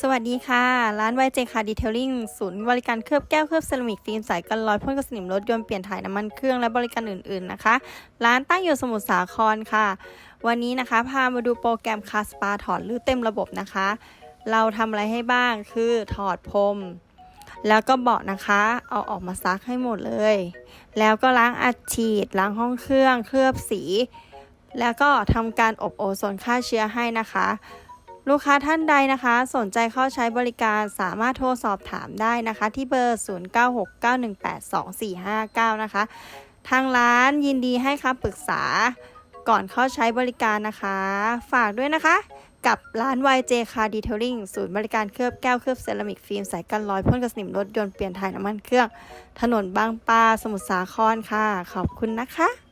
สวัสดีค่ะ ร้านไวเจคาดีเทลลิ่งศูนย์บริการเคลือบแก้วเคลือบเซรามิกฟิล์มใสกันรอยพ่นกับสนิมรถยนต์เปลี่ยนถ่ายน้ำมันเครื่องและบริการอื่นๆนะคะ ร้านตั้งอยู่สมุทรสาครค่ะ วันนี้นะคะ พามาดูโปรแกรมคาสปาถอดหรือเต็มระบบนะคะ เราทำอะไรให้บ้างคือถอดพรม แล้วก็เบาะนะคะ เอาออกมาซักให้หมดเลย แล้วก็ล้างอัดฉีดล้างห้องเครื่อง เคลือบสี แล้วก็ทำการอบโอโซนฆ่าเชื้อให้นะคะ ลูกค้าท่านใดนะคะ สนใจเข้าใช้บริการสามารถโทรสอบถามได้นะคะ ที่เบอร์ 0969182459 นะคะ ทางร้านยินดีให้คำปรึกษาก่อนเข้าใช้บริการนะคะ ฝากด้วยนะคะ กับร้าน YJ Car Detailing ศูนย์บริการเคลือบแก้วเคลือบเซรามิกฟิล์มใสกันรอยพ่นกับสนิมรถยนต์เปลี่ยนถ่ายน้ำมันเครื่อง ถนนบางปลาสมุทรสาครค่ะ ขอบคุณนะคะ